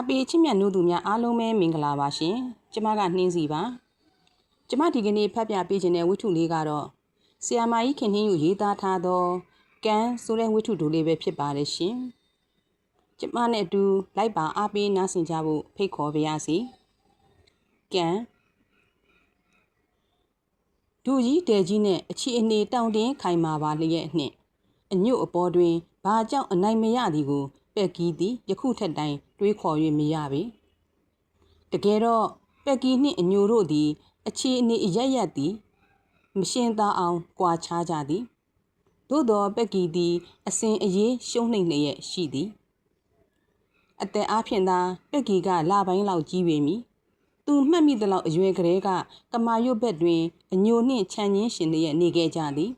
အပေချစ်မြတ်နိုးသူများအားလုံးပဲမင်္ဂလာပါရှင်ကျမကနှင်းစီပါကျမဒီကနေ့ဖတ်ပြပေးခြင်းတဲ့ဝိထုလေးကတော့ဆီယာမာကြီးခင်နှင်းယူရေးသားထားသောကံဆိုတဲ့ဝိထုတိုလေးပဲဖြစ်ပါတယ်ရှင်ကျမနဲ့အတူလိုက်ပါအားပေးနားဆင်ကြဖို့ဖိတ်ခေါ်ပါရစေကံဒူကြီးတဲကြီးနဲ့အချီအနေတောင်တင်းခိုင်မာပါလျက်နှင့်အညွတ်အပေါ်တွင်ဘာကြောင့်အနိုင်မရသည်ကို ပက်ကီသည်ယခုထက်တိုင်တွေးခေါ်၍မရပေတကယ်တော့ပက်ကီနှင့်အညိုတို့သည် အခြေအနေအရရက်သည်မရှင်းသားအောင်ကြွာခြားကြသည်သို့သောပက်ကီသည် အစဉ်အရေးရှုံးနှိမ့်လျက်ရှိသည်အသက်အားဖြင့်သာပက်ကီကလာပိုင်းလောက်ကြီးပေမည်သူမှတ်မိသလောက်အရွယ်ကလေးကကမာရွတ်ဘက်တွင်အညိုနှင့်ခြံရင်းရှင်လျက်နေခဲ့ကြသည်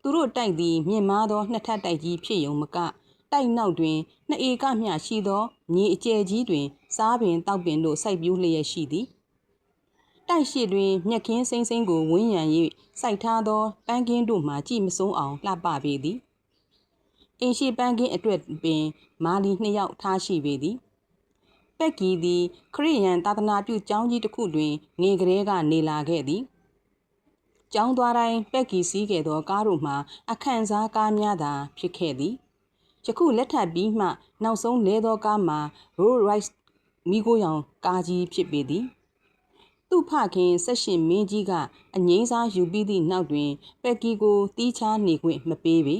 သူတို့တိုက်သည်မြင့်မားသောနှစ်ထပ်တိုက်ကြီးဖြစ်ုံမက တိုက်နောက်တွင်နှစ်ဧကမျှရှိသောမြေအကျယ်ကြီးတွင် စားပင်တောက်ပင်တို့စိုက်ပျိုးလျက်ရှိသည်တိုက်ရှိတွင်မြက်ခင်းစိမ့်စိမ့်ကိုဝန်းရံ၍စိုက်ထားသောပန်းကင်းတို့မှကြည့်မစိုးအောင်လှပပေသည်အင်းရှိပန်းကင်းအတွက်ပင် မာလီနှစ်ယောက်ထားရှိပေသည်ပက်ကီသည် ခရိယန်သာသနာပြုကျောင်းကြီးတစ်ခုတွင်ငေကလေးကနေလာခဲ့သည်ကျောင်းသွားတိုင်းပက်ကီစီးခဲ့သောကားတို့မှအခန့်စားကားများသာဖြစ်ခဲ့သည် ယခုလက်ထပ်ပြီးမှ နောက်ဆုံးလဲသောကားမှာ Rolls Royce မိကိုရောင်ကားကြီးဖြစ်ပေသည်သူ့ဖခင်ဆက်ရှင်မင်းကြီးကအငိမ့်စားယူပြီးသည့်နောက်တွင် ပက်ကီကိုတီးချားနေခွင့်မပေးပေ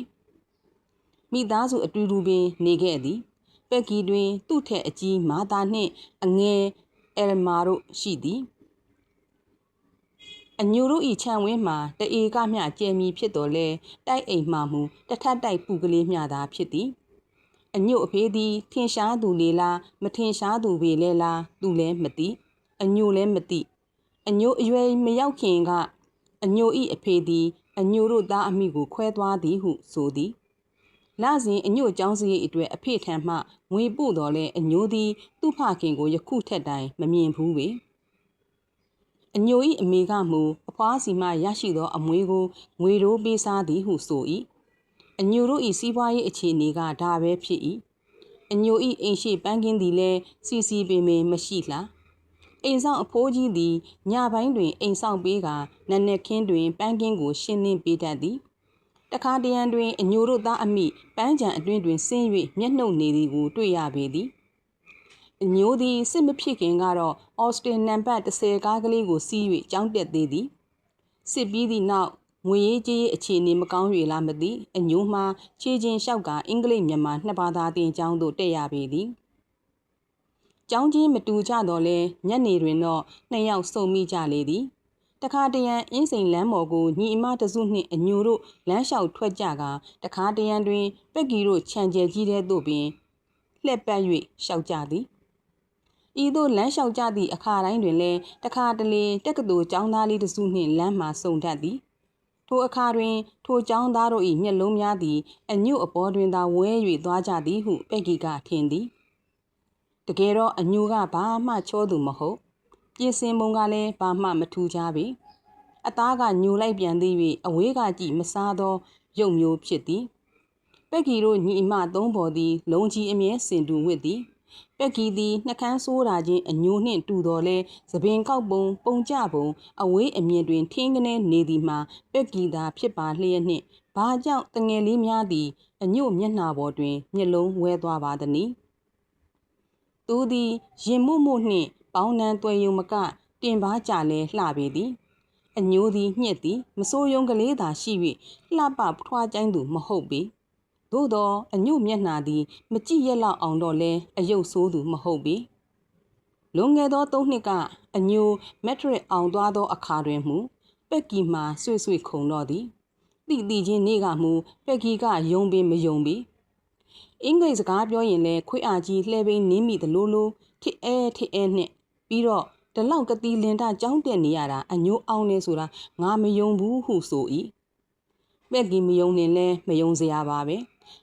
မိသားစုအတူတူပင်နေခဲ့သည် ပက်ကီတွင် သူ့ထက်အကြီးမာသာနှင့်အငယ်အယ်မာတို့ရှိသည် အညိုတို့ဤခြံဝင်းမှာတအေကမျှကျဲမီဖြစ်တော်လဲတိုက်အိမ်မှမူတထတိုက်ပူကလေးမျှသာဖြစ်သည်အညို့အဖေးသည်ထင်ရှားသူလေလားမထင်ရှားသူပေလဲလားသူလည်းမသိအညို့လည်းမသိအညို့အရွယ်မရောက်ခင်ကအညို့ဤအဖေသည်အညို့တို့သားအမိကိုခွဲသွားသည်ဟုဆိုသည်လစဉ်အညို့ကျောင်းစရိတ်အတွက်အဖေထံမှငွေပို့တော်လဲအညို့သည်သူ့ဖခင်ကိုယခုထက်တိုင်မမြင်ဘူးပေ အညို၏အမေကမူအဖွားစီမှရရှိသော အမွေကိုငွေရိုးပေးစားသည်ဟုဆို၏အညိုတို့၏စီးပွားရေးအခြေအနေကဒါပဲဖြစ်၏အညို၏အိမ်ရှိပန်းကင်းသည်လည်းစီစီပင်ပင်မရှိလှအိမ်ဆောင်အဖိုးကြီးသည်ညပိုင်းတွင်အိမ်ဆောင်ပေးကနက်နက်ခင်းတွင်ပန်းကင်းကို ရှင်းလင်းပေးတတ်သည်တခါတရံတွင်အညိုတို့သားအမိပန်းချံအတွင်းတွင်ဆင်း၍မျက်နှုတ်နေသည်ကိုတွေ့ရပေသည် အညိုသည်စစ်မဖြစ်ခင်ကတော့အော်စတင်နံပါတ်30ကားကလေးကိုစီး၍ကြောင်းတက်သေးသည်စစ်ပြီးသည့်နောက်ငွေရေးကြေးရေးအခြေအနေမကောင်း၍လားမသိအညိုမှာခြေချင်းလျှောက်ကအင်္ဂလိပ်မြန်မာနှစ်ဘာသာသင်ကျောင်းသို့တက်ရပေသည်ကျောင်းချင်းမတူကြတော့လဲညနေတွင်တော့နှစ်ယောက်စုံမိကြလေသည်တခါတရံအင်းစိန်လမ်းပေါ်ကိုညီအမတစုနှင့်အညိုတို့လမ်းလျှောက်ထွက်ကြကတခါတရံတွင်ပက်ကီတို့ခြံကျဲကြီးတဲ့သို့ပင်လှက်ပတ်၍ရှောက်ကြသည် ဤသို့လမ်းလျှောက်ကြသည့်အခါတိုင်းတွင်လည်းတခါတလေတက္ကသိုလ်ကျောင်းသားလေးတစုနှင့်လမ်းမှဆုံတတ်သည်ထိုအခါတွင်ထိုကျောင်းသားတို့၏မျက်လုံးများသည်အညွတ်အပေါ်တွင်သာဝဲ၍သွားကြသည်ဟုပက်ကီကထင်သည်တကယ်တော့အညူကဘာမှချောသူမဟုတ်ပြင်စင်ပုံကလည်းဘာမှမထူးကြပေအသားကညိုလိုက်ပြန်သေး၍အဝေးကကြည့်မစားသောရုပ်မျိုးဖြစ်သည်ပက်ကီတို့ညီအမသုံးပေါ်သည် လုံကြီးအမြဲစင်တူဝစ်သည် ပက်ကီသည်နှကန်းဆိုးတာချင်းအညိုနှင့်တူတော်လဲသပင်ကောက်ပုံပုံကြပုံအဝေးအမြင်တွင်ထင်းကနေနေသည်မှာပက်ကီသာဖြစ်ပါလျက်နှင့်ဘာကြောင့်တငယ်လေးများသည်အညို့မျက်နှာပေါ်တွင်မျက်လုံးဝဲသွားပါသည်။သူသည်ရင်မှုမှုနှင့်ပေါင်းနှံသွဲယုံမကတင်ပါကြလဲလှပေသည်။အညိုသည်ညှက်သည်မစိုးယုံကလေးသာရှိ၍လှပဖွားကျိုင်းသူမဟုတ်ပေ။ သို့သောအညုမျက်နှာသည်မကြည့်ရလောက်အောင်တော့လဲအယုတ်ဆိုးသူမဟုတ်ပေလွန်ငယ်သောသုံးနှစ်ကအညိုမက်ထရစ်အောင်သွားသောအခါတွင်မူပက်ကီမှဆွေဆွေခုံတော့သည်တိတိချင်းနေ့ကမူပက်ကီကယုံပင်မယုံပေအင်္ဂလိပ်စကားပြောရင်လဲခွေးအာကြီးလှဲပိန်းနင်းမိသလိုလိုထစ်အဲထစ်အဲနှင့်ပြီးတော့တလောက်ကတိလင်တာကြောင်းတက်နေရတာအညိုအောင်နေဆိုတာငါမယုံဘူးဟုဆို၏ပက်ကီမယုံရင်လဲမယုံစရာပါပဲ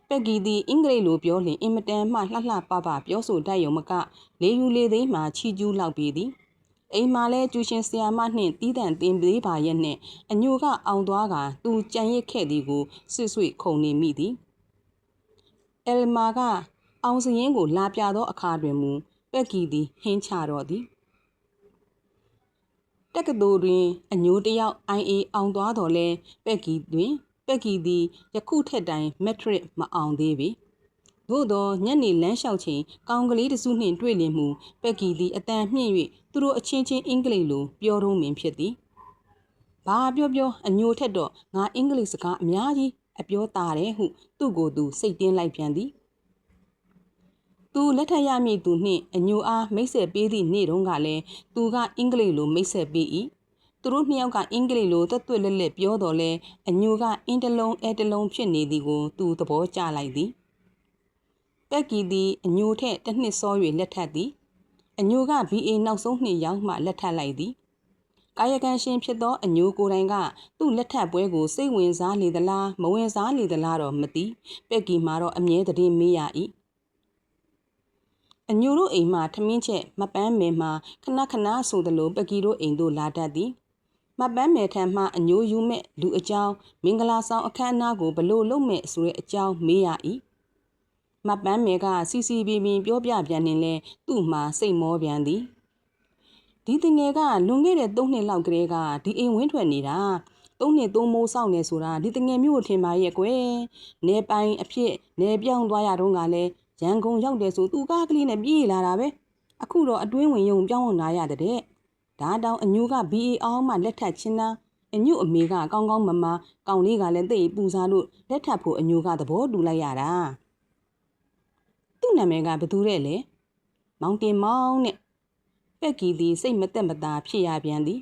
ပက်ကီသည်အင်္ဂလိပ်လိုပြောလျင်အင်မတန်မှလှလှပပပြောဆိုတတ်ရုံမကလေယူလေသိမ်းမှချီကျူးလောက်ပေသည်အိမ်မှာလဲကျူရှင်ဆရာမနှင့်တီးတန့်တင်ပေးပါရဲ့နှင့်အညိုကအောင်သွားကသူကြံရစ်ခဲ့သည်ကိုဆွဆွခုန်နေမိသည်အယ်မာကအောင်စရင်ကိုလာပြသောအခါတွင်မူပက်ကီသည်ဟင်းချတော့သည်တက္ကသိုလ်တွင်အညိုတယောက် IA အောင်သွားတော်လဲပက်ကီတွင် ပက်ကီသည်ယခုထက်တိုင်မက်ထရစ်မအောင်သေးပေသို့သောညနေလမ်းလျှောက်ချိန်ကောင်ကလေးတစုနှင့်တွေ့လင်မှုပက်ကီသည်အတန်မြင့်၍သူတို့အချင်းချင်းအင်္ဂလိပ်လိုပြောတော့မင်ဖြစ်သည်ဘာပြောပြောအညိုထက်တော့ငါအင်္ဂလိပ်စကားအများကြီးအပြောတာတယ်ဟုသူ့ကိုယ်သူစိတ်တင်းလိုက်ပြန်သည်သူလက်ထပ်ရမည့်သူနှင့်အညိုအားမိတ်ဆက်ပေးသည့်နေ့တုန်းကလည်းသူကအင်္ဂလိပ်လိုမိတ်ဆက်ပေး၏ သူတို့နှစ်ယောက်ကအင်္ဂလိပ်လိုတွတ်တွတ်လက်လက်ပြောတော်လဲအညိုကအင်းတလုံးအဲတလုံးဖြစ်နေသည်ကိုသူသဘောကျလိုက်သည်ပက်ကီသည်အညိုထက်တစ်နှစ်စော၍လက်ထပ်သည်အညိုက VA နောက်ဆုံးနှစ်ရောက်မှလက်ထပ်လိုက်သည်ကာယကံရှင်ဖြစ်သောအညိုကိုယ်တိုင်ကသူ့လက်ထပ်ပွဲကိုစိတ်ဝင်စားလေသလားမဝင်စားလေသလားတော့မသိပက်ကီမှာတော့အမြဲတည်းမေးရ၏အညိုတို့အိမ်မှထမင်းချက်မပန်းမယ်မှခဏခဏဆိုသလိုပကီတို့အိမ်တို့လာတတ်သည် မပန်းမယ်ထံမှအညိုယူမဲ့လူအကြောင်းမင်္ဂလာဆောင်အခမ်းအနားကိုဘလို့လုပ်မဲ့ဆိုတဲ့အကြောင်းမေးရ၏မပန်းမယ်ကစီစီပီပီပြောပြပြန်နေလဲသူ့မှာစိတ်မောပြန်သည်ဒီတငယ်ကလွန်ခဲ့တဲ့၃နှစ်လောက်ကလေးကဒီအိမ်ဝင်းထွက်နေတာသုံးနှစ်သုံးမိုးစောင့်နေဆိုတာဒီတငယ်မျိုးထင်ပါရဲ့ကွယ်။နေပိုင်အဖြစ်နေပြောင်းသွားရတော့ကလည်းရန်ကုန်ရောက်တယ်ဆိုသူကားကလေးနဲ့ပြေးလာတာပဲအခုတော့အတွင်းဝင်ယုံပြောင်းလာရတဲ့ ဒါတောင်အညိုက BA အောင်မှလက်ထပ်ချင်းနာအညို့အမေကကောင်းကောင်းမမကောင်လေးကလည်းသိပူစားလို့လက်ထပ်ဖို့အညိုကသဘောတူလိုက်ရတာသူ့နာမည်ကဘသူတဲ့လဲမောင်တင်မောင်နဲ့ပက်ကီသည်စိတ်မသက်မသာဖြစ်ရပြန်သည်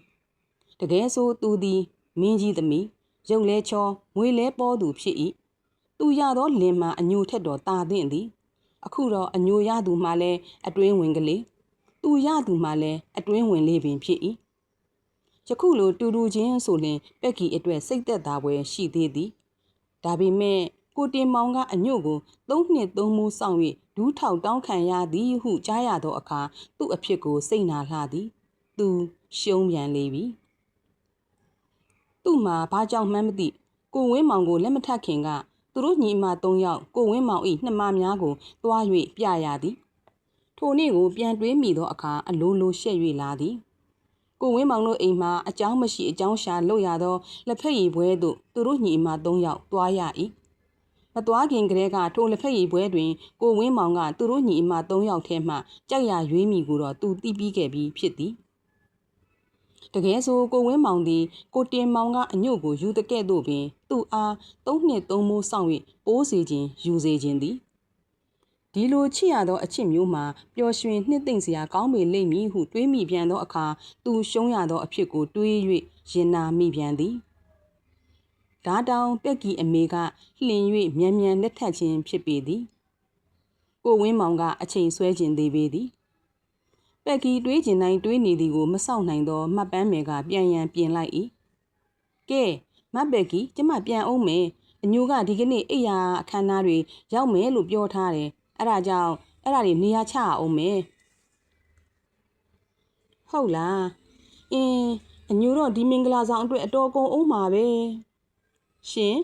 တကယ်ဆိုသူသည်မင်းကြီးသမီးရုပ်လဲချောငွေလဲပေါ်သူဖြစ်၏သူရသောလင်မာအညိုထက်တော်တာသင့်သည် အခုတော့အညိုရသူမှလည်းအတွင်းဝင်ကလေး သူရသူမှလည်းအတွင်းဝင်လေးပင်ဖြစ်၏ယခုလိုတူတူချင်းဆိုရင်ပက်ကီအတွက်စိတ်သက်သာပွဲရှိသေးသည်ဒါပေမဲ့ကိုတင်မောင်ကအညို့ကိုသုံးနှစ်သုံးမိုးဆောင်၍ဒူးထောက်တောင်းခံရသည်ဟုကြားရသောအခါသူ့အဖြစ်ကိုစိတ်နာလှသည်သူရှုံးပြန်လေပြီသူ့မှာဘာကြောင့်မှန်းမသိကိုဝင်းမောင်ကိုလက်မထပ်ခင်ကသူတို့ညီမ၃ယောက်ကိုဝင်းမောင်၏နှမများကိုတွား၍ပြရသည် ထိုနေ့ကိုပြန်တွေးမိသောအခါအလိုလိုရှက်၍လာသည်ကိုဝင်းမောင်တို့အိမ်မှာအကြောင်းမရှိအကြောင်းရှာလို့ရသောလက်ဖက်ရည်ပွဲသို့သူတို့ညီမ၃ယောက်တွားရ၏မသွားခင်ကတည်းကထိုလက်ဖက်ရည်ပွဲတွင်ကိုဝင်းမောင်ကသူတို့ညီအမ၃ယောက်ထဲမှကြိုက်ရရွေးမိကိုတော့သူတီးပြီးခဲ့ပြီးဖြစ်သည်တကယ်ဆိုကိုဝင်းမောင်သည်ကိုတင်မောင်ကအညို့ကိုယူတကဲ့သို့ပင်သူ့အားသုံးနှစ်သုံးမိုးဆောင်၍ပိုးစီခြင်းယူစေခြင်းသည် ဒီလိုချစ်ရသောအချစ်မျိုးမှာပျော်ရွှင်နှစ်သိမ့်စရာကောင်းပေလိမ့်မည်ဟုတွေးမိပြန်သောအခါသူရှုံးရသောအဖြစ်ကိုတွေး၍ရင်နာမိပြန်သည်ဓာတောင်ပက်ကီအမေကလှင်၍မြန်မြန်လက်ထပ်ခြင်းဖြစ်ပေသည်ကိုဝင်းမောင်ကအချိန်ဆွဲခြင်းသေးပေသည်ပက်ကီတွေးကျင်တိုင်းတွေးနေသည်ကိုမဆောက်နိုင်သောမှတ်ပန်းမယ်ကပြန်ရန်ပြင်လိုက်၏ကဲမပက်ကီကျမပြန်အောင်မယ်အညိုကဒီကနေ့အိယာအခမ်းအနားတွေရောက်မယ်လို့ပြောထားတယ် အဲ့ဒါကြောင့်အဲ့ဒါတွေနေရာချအောင်မယ်ဟုတ်လားအင်းအညိုတော့ဒီမင်္ဂလာဆောင်အတွက်အတော်ကုန်အောင်ပါပဲရှင်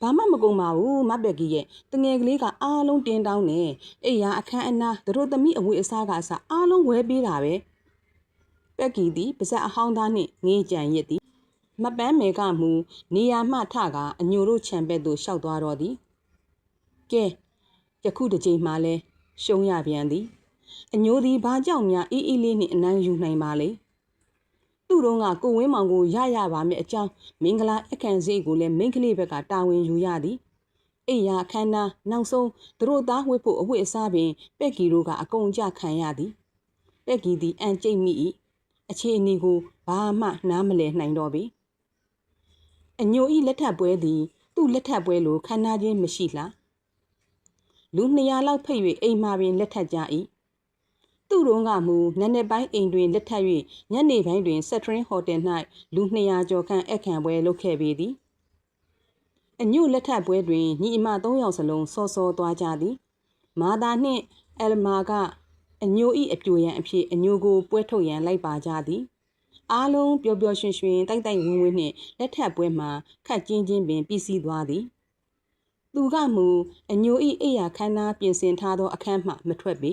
ဘာမှမကုန်ပါဘူးမဘက်ကကြီးရဲ့တငယ်ကလေးကအားလုံးတင်းတောင်းနေအိယာအခန်းအနားတို့သမီးအဝေးအစားကအစားအားလုံးဝဲပေးတာပဲပက်ကီသည်ပါဇက်အဟောင်းသားနှင့်ငေးကြံရစ်သည်မပန်းမယ်ကမူနေရာမှထကအညိုတို့ခြံဘက်သို့ရှောက်သွားတော့သည်ကဲ ယခုတစ်ချိန်မှလဲရှုံးရပြန်သည်အညိုသည်ဘာကြောင့်များအေးအေးလေးနှင့်အနမ်းယူနိုင်ပါလေသူ့တုံးကကိုဝင်းမောင်ကိုရရပါမယ်အကြောင်းမင်္ဂလာအခမ်းစိတ်ကိုလည်းမိန်းကလေးဘက်ကတာဝန်ယူရသည်အိယာခန္ဓာနောက်ဆုံးသူတို့သားဝှက်ဖို့အဝတ်အစားပင် ပက်ကီတို့ကအကုန်ကြခံရသည်ပက်ကီသည်အန်ကျိတ်မိ၏အခြေအနေကိုဘာမှနားမလည်နိုင်တော့ပေအညိုဤလက်ထပ်ပွဲသည် သူ့လက်ထပ်ပွဲလိုခန္ဓာချင်းမရှိလား လူ200လောက်ဖိတ်၍အိမ်မှာပင်လက်ထပ်ကြ၏သူ့တို့ကမူနက်နက်ပိုင်းအိမ်တွင်လက်ထပ်၍ညနေပိုင်းတွင်ဆက်ထရင်းဟိုတယ်၌လူ200ကျော်ခန့်အခမ်းပွဲလုပ်ခဲ့ပေသည်အညို့လက်ထပ်ပွဲတွင်ညီအမ3ယောက်စလုံးစောစောသွားကြသည်မာသာနှင့်အယ်မာကအညိုဤအပြိုရန်အဖြစ်အညိုကိုပွဲထုတ်ရန်လိုက်ပါကြသည်အားလုံးပျော်ပျော်ရွှင်ရွှင်တိုက်တိုက်ဝင်းဝင်းနှင့်လက်ထပ်ပွဲမှာခတ်ကျင်းချင်းပင်ပြီးစီးသွားသည် သူကမူအညိုဤအိယာခန်းသားပြင်ဆင်ထားသောအခန်းမှမထွက်ပေ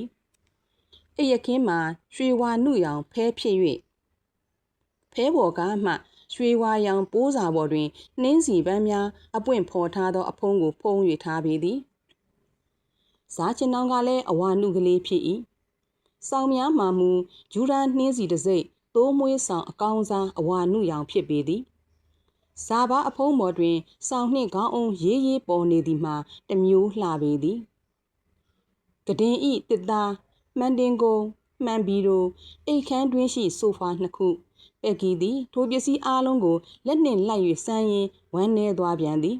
အိယခင်းမှာရွှေဝါနုရောင်ဖဲဖြစ်၍ဖဲပေါ်ကမှရွှေဝါရောင်ပိုးစာပေါ်တွင်နှင်းစီပန်းများအပွင့်ဖော်ထားသောအဖုံးကိုဖုံး၍ထားပေသည်ဇာချင်နောင်ကလည်းအဝါနုကလေးဖြစ်၏ဆောင်းများမှမူဂျူရန်နှင်းစီတစ်စိတ်သိုးမွေးဆောင်အကောင်းစားအဝါနုရောင်ဖြစ်ပေသည် ဇာဘာအဖုံးပေါ်တွင် ဆောင်းနှင့်ခေါင်းအုံးရေးရေးပေါ်နေသည်မှာတမျိုးလှပေသည်ကဒင်ဤတစ်သားမှန်တင်ကိုမှန်ဘီရိုအိတ်ခမ်းတွင်းရှိဆိုဖာနှစ်ခုပက်ကီသည်ထိုပစ္စည်းအလုံးကိုလက်နှင့်လိုက်၍စမ်းရင်းဝမ်းနေသွားပြန်သည်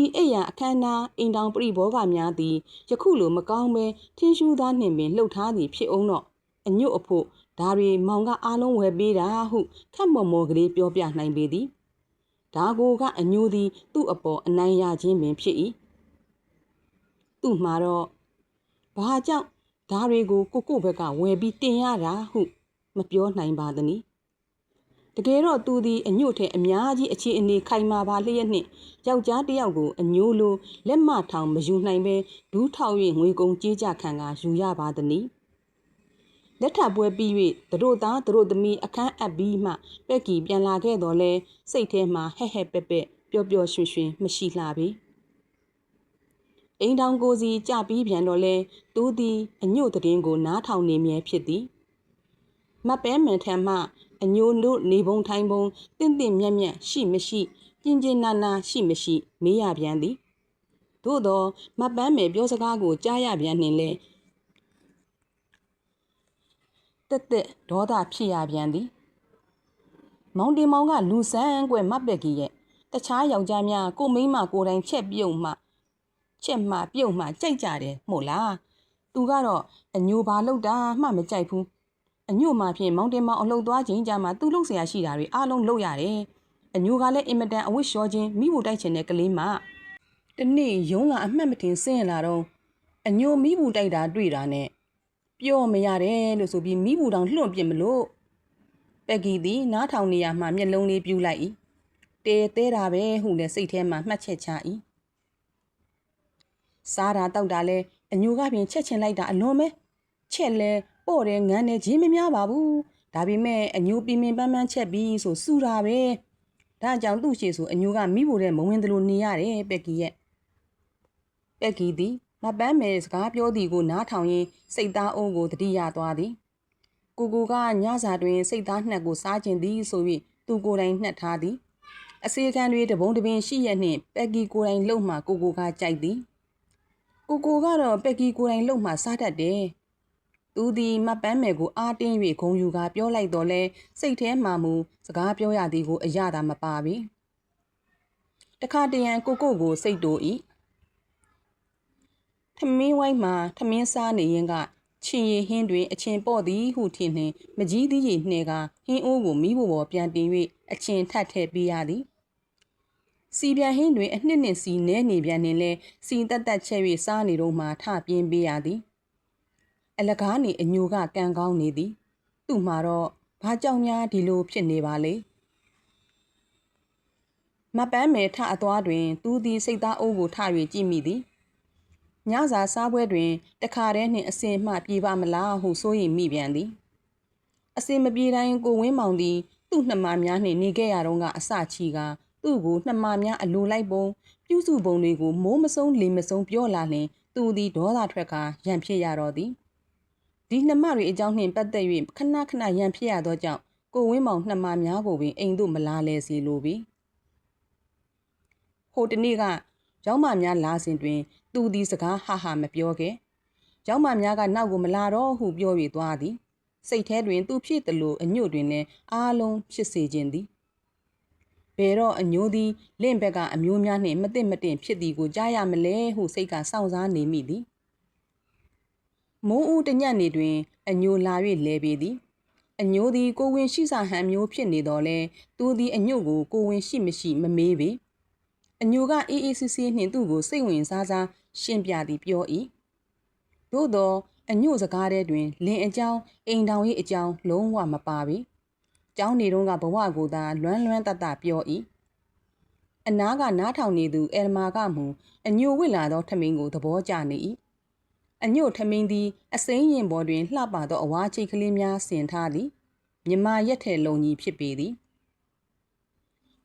ဤအိယာအခမ်းနားအိမ်တောင်ပြိဘောကများသည်ယခုလိုမကောင်းပဲထင်းရှူးသားနှင့်ပင်လှုပ်ထားသည်ဖြစ်အောင်တော့အညွတ်အဖို့ဒါတွေမောင်ကအားလုံးဝယ်ပေးတာဟုခက်မော်မော်ကလေးပြောပြနိုင်ပေသည် ဒါကိုကအညိုသည် သူ့အပေါ်အနိုင်ရခြင်းပင်ဖြစ်၏သူ့မှာတော့ဘာကြောင့်ဒါတွေကိုကိုကိုဘက်ကဝယ်ပြီးတင်ရတာဟု မပြောနိုင်ပါသနည်းတကယ်တော့သူသည်အညွတ်ထဲအများကြီးအခြေအနေခိုင်မာပါလျက်နှင့်ယောက်ျားတစ်ယောက်ကိုအညိုလိုလက်မထောင်မယူနိုင်ပဲဒူးထောက်၍ငွေကုန်ကြေးကြခံကယူရပါသနည်း လက်ထပ်ပွဲပြီး၍သူတို့သားသူတို့သမီးအခန်းအပ်ပြီးမှပက်ကီပြန်လာခဲ့တော့လဲစိတ်ထဲမှာဟဲ့ဟဲ့ပက်ပက်ပျော်ပျော်ရွှင်ရွှင်မရှိလှပြီအိမ်တောင်ကိုစီကြပြီးပြန်တော့လဲသူသည်အညို့တည်င်းကိုနားထောင်နေမြဲဖြစ်သည်မပဲမန်ထံမှအညိုတို့နေပုံထိုင်ပုံတင့်တင့်မြက်မြက်ရှိမရှိပြင်းပြင်းနာနာရှိမရှိမေးရပြန်သည်သို့သောမပန်းမယ်ပြောစကားကိုကြားရပြန်နှင်လဲ တက်တက်ဒေါသဖြစ်ရပြန်သည်မောင်တင်မောင်ကလူဆန်းကွယ်မပက်ကြီးရဲ့တခြားယောက်ျားများကိုမိန်းမကိုတိုင်ချက်ပြုတ်မှချက်မှပြုတ်မှကြိုက်ကြတယ်မို့လားသူကတော့အညိုဘာလောက်တာမှမကြိုက်ဘူးအညိုမှဖြင့်မောင်တင်မောင်အလှုပ်သွားခြင်းကြမှာသူ့လုံဆရာရှိတာတွေအားလုံးလုပ်ရတယ်အညိုကလည်းအင်မတန်အဝတ်လျှော်ခြင်းမိဖို့တိုက်ချင်တဲ့ကလေးမှတနေ့ရုံးကအမှတ်မတင်ဆင်းလာတော့အညိုမိဘူးတိုက်တာတွေ့တာနဲ့ ပြောမရတယ်လို့ဆိုပြီးမိဘူးတောင်လွှန့်ပြစ်မလို့ပက်ကီသည်နားထောင်နေရမှမျက်လုံးလေးပြူးလိုက်၏တဲသေးတာပဲဟုလည်းစိတ်ထဲမှာမှတ်ချက်ချ၏စားတာတောက်တာလဲအညိုကပြင်ချက်ချင်လိုက်တာအလွန်ပဲချက်လဲပေါ့တယ်ငန်းတယ်ဂျင်းမများပါဘူးဒါပေမဲ့အညိုပြင်းပြင်းပန်းပန်းချက်ပြီးဆိုစူတာပဲဒါကြောင့်သူ့ရှိဆိုအညိုကမိဖို့တဲ့မဝင်သလိုနေရတယ်ပက်ကီရဲ့ပက်ကီသည် မပန်းမယ်စကားပြောသည်ကိုနားထောင်ရင်းစိတ်သားအုံးကိုတတိယသွားသည်ကိုကိုကညစာတွင်စိတ်သားနှက်ကိုစားခြင်းသည်ဆို၍သူကိုယ်တိုင်နှက်ထားသည်အစေခံတွေတပုံးတပင်ရှိရနှင့်ပက်ကီကိုယ်တိုင်လှုပ်မှကိုကိုကကြိုက်သည်ကိုကိုကတော့ပက်ကီကိုယ်တိုင်လှုပ်မှစားတတ်တယ်သူသည်မပန်းမယ်ကိုအားတင်း၍ဂုံယူကပြောလိုက်တော့လဲစိတ်ထဲမှမူစကားပြောရသည်ကိုအရသာမပါပေတခါတရံကိုကိုကိုစိတ်တိုဤထ မင်းဝိုင်းမှာထမင်းစားနေရင်ကချင်ရည်ဟင်းတွင်အချင်းပေါ့သည်ဟုထင်နှင်မကြီးသီးရီနှဲကဟင်းအိုးကိုမိဖို့ပေါ်ပြန်တင်၍အချင်းထပ်ထည့်ပေးရသည်စီပြန်ဟင်းတွင်အနှစ်နှစ်စီနဲနေပြန်နှင်လဲစီတက်တက်ချက်၍စားနေတော့မှထပြင်းပေးရသည် အလကားနေအညိုကကံကောင်းနေသည် သူ့မှာတော့ဘာကြောင့်များဒီလိုဖြစ်နေပါလဲမပန်းမယ်ထအသွားတွင် သူသည်စိတ်သားအိုးကိုထ၍ကြည့်မိသည် ညစာစားပွဲတွင်တခါတည်းနှင့်အစင်မှပြေပါမလားဟုစိုးရိမ်မိပြန်သည်အစင်မပြေတိုင်းကိုဝင်းမောင်သည်သူ့နှမများနှင့်နေခဲ့ရတော့ကအစချီကသူ့ကိုနှမများအလိုလိုက်ပုံပြုစုပုံတွေကိုမိုးမဆုံးလေမဆုံးပြောလာလျင်သူသည်ဒေါသထွက်ကရန်ဖြစ်ရတော့သည်ဒီနှမတွေအကြောင်းနှင့်ပတ်သက်၍ခဏခဏရန်ဖြစ်ရသောကြောင့်ကိုဝင်းမောင်နှမများကိုပင်အိမ်သို့မလာလဲစေလိုပြီဟိုတနေ့ကကျောင်းမများလာစဉ်တွင် သူသည်စကားဟာဟာမပြောခဲ့ကျောင်းမများကနောက်ကိုမလာတော့ဟုပြော၍သွားသည်စိတ်ထဲတွင်သူဖြစ်သလိုအညွတ်တွင်လည်းအားလုံးဖြစ်စေခြင်းသည်ဘယ်တော့အညိုသည်လင့်ဘက်ကအမျိုးများနှင့်မသိမတင်ဖြစ်သည်ကိုကြားရမလဲဟုစိတ်ကစောင့်စားနေမိသည်မိုးဦးတညက်နေတွင် အညိုလာ၍လဲပေသည်အညိုသည်ကိုဝင်ရှိစာဟန်မျိုးဖြစ်နေတော်လဲသူသည်အညို့ကိုကိုဝင်ရှိမရှိမမေးပေအညိုကအေးအေးဆေးဆေးနှင့်သူ့ကိုစိတ်ဝင်စားစား ရှင်းပြသည်ပြော၏သို့သောအညို့စကားထဲတွင်လင်အကြောင်းအိမ်တောင်၏အကြောင်းလုံးဝမပါပေကျောင်းနေတုန်းကဘဝကိုသာလွမ်းလွမ်းတတပြော၏အနားကနားထောင်နေသူအဲလမာကမူအညိုဝစ်လာသောထမင်းကိုသဘောကျနေ၏အညို့ထမင်းသည်အစိမ်းရင်ပေါ်တွင်လှပသောအဝါချိတ်ကလေးများဆင်ထားသည်မြမရက်ထဲလုံကြီးဖြစ်ပေသည်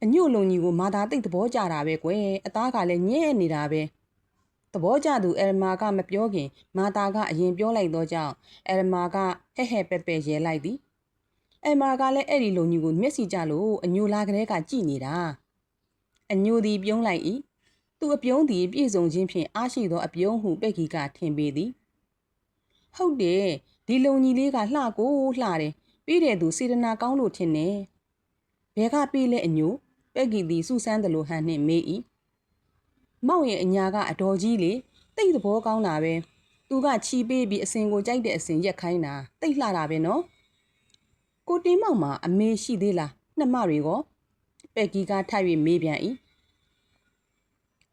အညို့လုံကြီးကိုမာသာတိတ်သဘောကျတာပဲကွယ်အသားကလည်းညဲ့နေတာပဲ သဘောကျသူအရမာကမပြောခင် မာသာကအရင်ပြောလိုက်သောကြောင့်အရမာကဟဲ့ဟဲ့ပဲ့ပဲ့ရဲလိုက်သည်အရမာကလည်းအဲ့ဒီလုံကြီးကိုမျက်စိကျလို့အညိုလာကလေးကကြည်နေတာအညိုသည်ပြုံးလိုက်၏သူအပြုံးသည်ပြည့်စုံခြင်းဖြင့်အားရှိသောအပြုံးဟုပက်ကီကထင်ပေသည်ဟုတ်တယ်ဒီလုံကြီးလေးကလှကိုလှတယ်ပြီးတဲ့သူစေတနာကောင်းလို့ထင်တယ်ဘဲကပြီးလဲအညိုပက်ကီသည်စူဆန်းတယ်လို့ဟန်နှင့်မေး၏ မောင်ရဲ့အညာကအတော်ကြီးလေတိတ်သဘောကောင်းတာပဲသူကချီပေးပြီးအစင်ကိုကြိုက်တဲ့အစင်ရက်ခိုင်းတာတိတ်လှတာပဲနော်ကိုတင်းမောင်မှာအမေရှိသေးလားနှမတွေကိုပက်ကီကထပ်၍မေးပြန်၏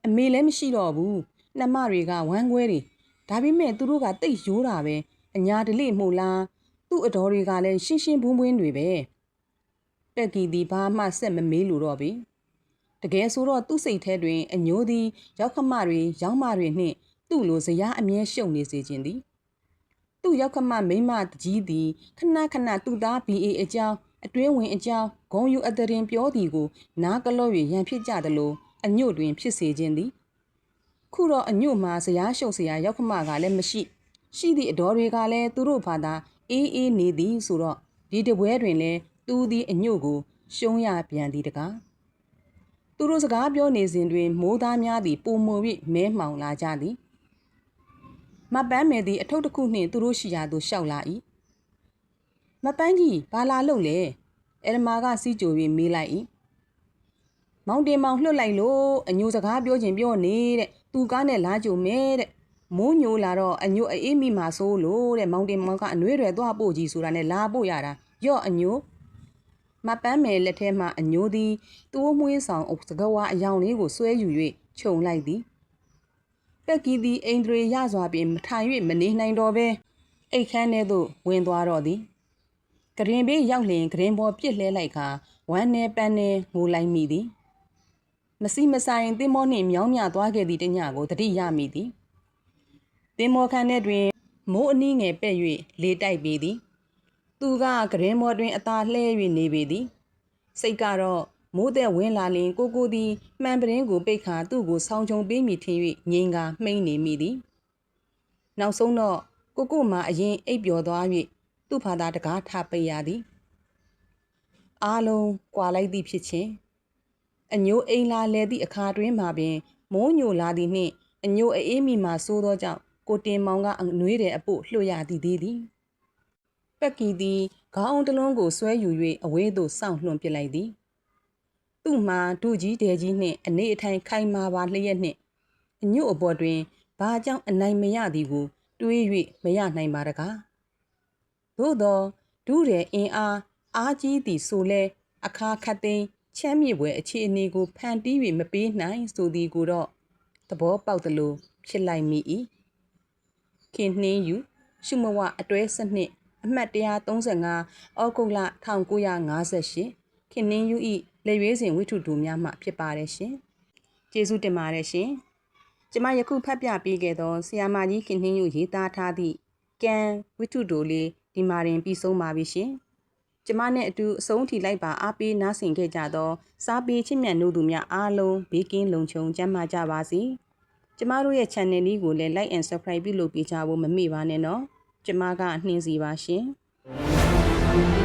အမေလည်းမရှိတော့ဘူးနှမတွေကဝမ်းခွဲတွေဒါပေမဲ့သူတို့ကတိတ်ရိုးတာပဲအညာဒလိမှုလားသူ့အတော်တွေကလည်းရှင်းရှင်းဘွန်းဘွန်းတွေပဲပက်ကီသည်ဘာမှဆက်မမေးလို့တော့ပြီ တကယ်ဆိုတော့သူ့စိတ်ထဲတွင်အညိုးသည်ရောက်ခမတွေရောင်းမတွေနှင့်သူ့လိုဇရာအမြဲရှုံနေစေခြင်းသည်သူ့ရောက်ခမမိမတကြီးသည်ခဏခဏသူ့သား BA အကြောင်းအတွင်းဝင်အကြောင်းဂုံယူအတရင်ပြောသည်ကို နားကလော့၍ရန်ဖြစ်ကြသလိုအညို့တွင် ဖြစ်စေခြင်းသည်ခုတော့အညို့မှာဇရာရှုပ်စရာရောက်ခမကလည်းမရှိ ရှိသည့်အတော်တွေကလည်းသူတို့ဘာသာအေးအေးနေသည်ဆိုတော့ဒီတပွဲတွင်လည်းသူသည်အညို့ကိုရှုံးရပြန်သည်တကား သူတို့စကားပြောနေစဉ်တွင်မိုးသားများသည်ပုံမွ၍မဲမှောင်လာကြသည်မပန်းမယ်သည်အထုပ်တစ်ခုနှင့်သူတို့ရှိရာသို့ရှောက်လာ၏မပန်းကြီးဘာလာလို့လဲအရမာကစီးကြို၍မေးလိုက်၏မောင်တင်မောင်လွှတ်လိုက်လို့အညိုစကားပြောခြင်းပြောနေတဲ့သူကားနဲ့လာကြုံမဲတဲ့မိုးညိုလာတော့အညိုအေးမိမှာဆိုလို့တဲ့မောင်တင်မောင်ကအနှွေးတွေသွားပို့ကြီးဆိုတာနဲ့လာပို့ရတာရော့အညို မပန်းမယ်လက်ထဲမှအညိုသည်သူ့မွေးဆောင်စကဝါအယောင်လေးကိုဆွဲယူ၍ခြုံလိုက်သည်ပက်ကီသည်အိန္ဒြေရစွာပင်ထိုင်၍မနေနိုင်တော့ပဲအိတ်ခမ်းထဲသို့ဝင်သွားတော့သည်ကရင်ဘေးရောက်လျင်ကရင်ပေါ်ပြစ်လဲလိုက်ခါဝမ်းနေပန်းနေငိုလိုက်မိသည်မစီမဆိုင်သင်္ဘောနှင့်မြောင်းမြသွားခဲ့သည့်တညကိုတတိရမိသည်သင်္ဘောခန်းထဲတွင်မိုးအနည်းငယ်ပဲ့၍လေတိုက်ပေသည် သူကကရင်မော်တွင်အသာလှဲ၍နေပေသည်စိတ်ကတော့မိုးတဲ့ဝင်းလာလင်ကိုကိုသည်မှန်ပရင်ကိုပိတ်ခါသူ့ကိုဆောင်းချုံပေးမိထင်၍ငိန်ကမှိန်နေမိသည်နောက်ဆုံးတော့ကိုကိုမှအရင်အိပ်ပျော်သွား၍သူ့ဖာသာတကားထပိတ်ရသည်အားလုံးကွာလိုက်သည့်ဖြစ်ခြင်းအညိုအိမ်လာလဲသည့်အခါတွင်မှပင်မိုးညိုလာသည်နှင့်အညိုအေးမိမှဆိုးသောကြောင့်ကိုတင်မောင်ကအနှွေးတဲ့အဖို့လှွရသည်သေးသည် ပက်ကီသည်ခေါင်းတလုံးကိုဆွဲယူ၍အဝေးသို့စောင့်လွှင့်ပစ်လိုက်သည်သူ့မှာဒုကြီးတဲကြီးနှင့်အနေအထိုင်ခိုင်မာပါလျက်နှင့်အညို့အပေါ်တွင်ဘာကြောင့်အနိုင်မရသည်ကို တွေး၍မရနိုင်ပါတကားသို့သောဒုရဲအင်အားအားကြီးသည်ဆိုလဲအခါခတ်သိမ်းချမ်းမြေပွဲအခြေအနေကိုဖန်တီး၍မပေးနိုင်ဆိုသည်ကိုတော့သဘောပေါက်သလိုဖြစ်လိုက်မိ၏ခင်နှင်းယူရှုမဝအတွဲစနစ် အမှတ်135ဩဂုတ်လ1958ခင်နှင်းယူ၏လက်ရွေးစဉ်ဝိထုတူများမှဖြစ်ပါတယ်ရှင်ကျေးဇူးတင်ပါတယ်ရှင်ကျမယခုဖတ်ပြပေးခဲ့သောဆီယာမာကြီးခင်နှင်းယူရေးသားထားသည့်ကံဝိထုတူလေးဒီမှာရင်ပြီးဆုံးပါပြီရှင်ကျမနဲ့အတူအဆုံးထိလိုက်ပါအားပေးနားဆင်ခဲ့ကြသော စားပေးချစ်မြတ်နိုးသူများအားလုံးဘေးကင်းလုံခြုံကျန်းမာကြပါစေ။ကျမတို့ရဲ့ channel လေးကိုလည်း like and subscribe ပြုလုပ်ပေးကြဖို့မမေ့ပါနဲ့နော်။ ကျမကနှင်းစီပါရှင်။